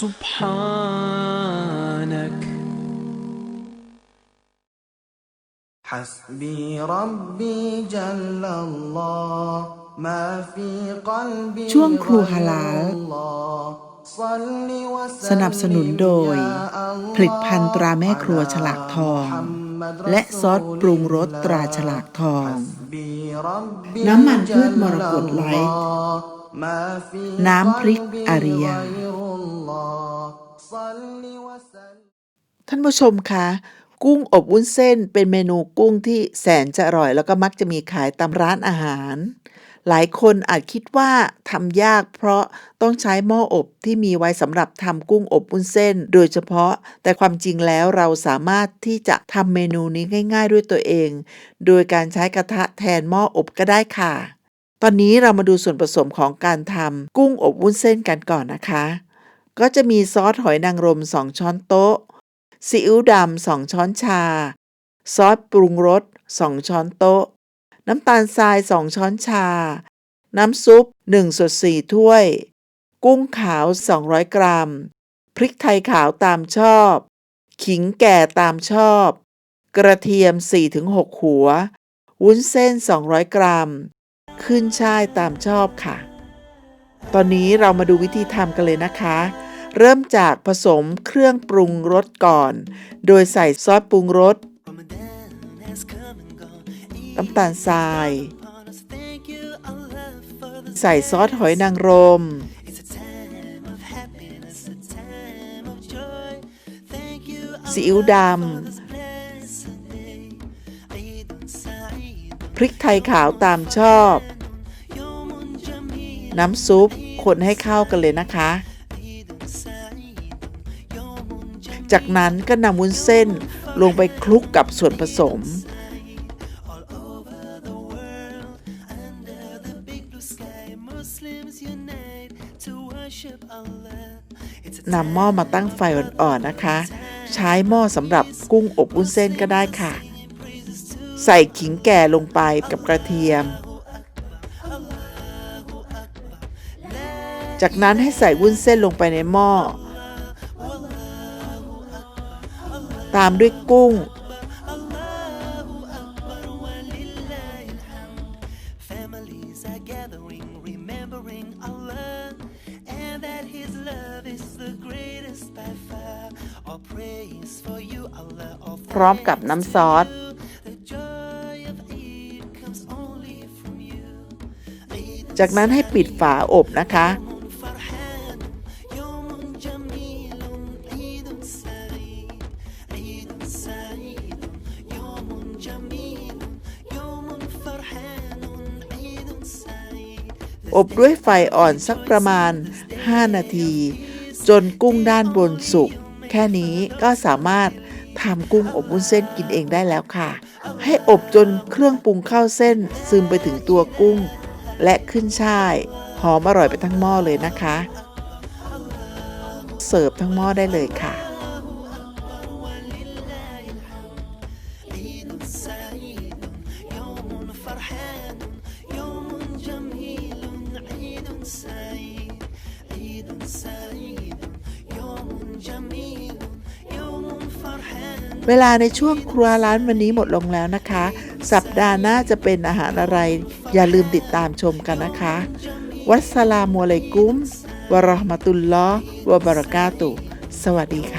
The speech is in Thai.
سبحانك حسبي ربي جل الله ما في قلبي ช่วงครูฮาลาล غير الله صل وسلم สนับสนุนโดย يا الله ผลิตภัณฑ์ตราแม่ครัวฉลากทอง محمد และซอสปรุงรสตราฉลากทอง حسبي ربي น้ำมันพืชมรกต جل ไลท์ الله ما في น้ำพริก قلبي อาริยา ท่านผู้ชมคะกุ้งอบวุ้นเส้นเป็นเมนูกุ้งที่แสนจะอร่อย แล้วก็มักจะมีขายตามร้านอาหาร หลายคนอาจคิดว่าทำยากเพราะต้องใช้หม้ออบที่มีไว้สำหรับทำกุ้งอบวุ้นเส้น โดยเฉพาะ แต่ความจริงแล้วเราสามารถที่จะทำเมนูนี้ง่าย ๆ ด้วยตัวเอง โดยการใช้กระทะแทนหม้ออบก็ได้ค่ะ ตอนนี้เรามาดูส่วนผสมของการทำกุ้งอบวุ้นเส้นกันก่อนนะคะ ก็จะมีซอสหอยนางรม 2 ช้อนโต๊ะ ซีอิ๊วดำสองช้อนชา ซอสปรุงรส 2 ช้อนโต๊ะ น้ำตาลทราย 2 ช้อนชา น้ำซุป1ส่วน4ถ้วย กุ้งขาว 200 กรัม พริกไทยขาวตามชอบ ขิงแก่ตามชอบ กระเทียม 4-6 หัว วุ้นเส้น 200 กรัม ขึ้นช่ายตามชอบค่ะตอนนี้เรามาดูวิธีทำกันเลยนะคะ เริ่มจากผสมเครื่องปรุงรสก่อน โดยใส่ซอสปรุงรสน้ำตาลทราย ใส่ซอสหอยนางรม ซีอิ๊วดำ พริกไทยขาวตามชอบ น้ำซุปคนให้เข้ากันเลยนะคะ จากนั้นก็นำวุ้นเส้นลงไปคลุกกับส่วนผสม นำหม้อมาตั้งไฟอ่อนๆนะคะ ใช้หม้อสำหรับกุ้งอบวุ้นเส้นก็ได้ค่ะ ใส่ขิงแก่ลงไปกับกระเทียม จากนั้นให้ใส่วุ้นเส้นลงไปในหม้อ ตามด้วยกุ้ง พร้อมกับน้ำซอสจากนั้นให้ปิดฝาอบนะคะ อบด้วยไฟอ่อนสักประมาณ 5 นาที จนกุ้งด้านบนสุก แค่นี้ก็สามารถทำกุ้งอบวุ้นเส้นกินเองได้แล้วค่ะ ให้อบจนเครื่องปรุงข้าวเส้นซึมไปถึงตัวกุ้ง และขึ้นช่าย หอมอร่อยไปทั้งหม้อเลยนะคะ เสิร์ฟทั้งหม้อได้เลยค่ะ عيد سعيد عيد سعيد يوم جميل يوم فرحان เวลาในช่วงครัวร้านวันนี้หมดลงแล้วนะคะ สัปดาห์หน้าจะเป็นอาหารอะไร อย่าลืมติดตามชมกันนะคะ วัสสลามุอะลัยกุม วะเราะห์มะตุลลอฮ์วะบะเราะกาตุฮ์สวัสดีค่ะ ะ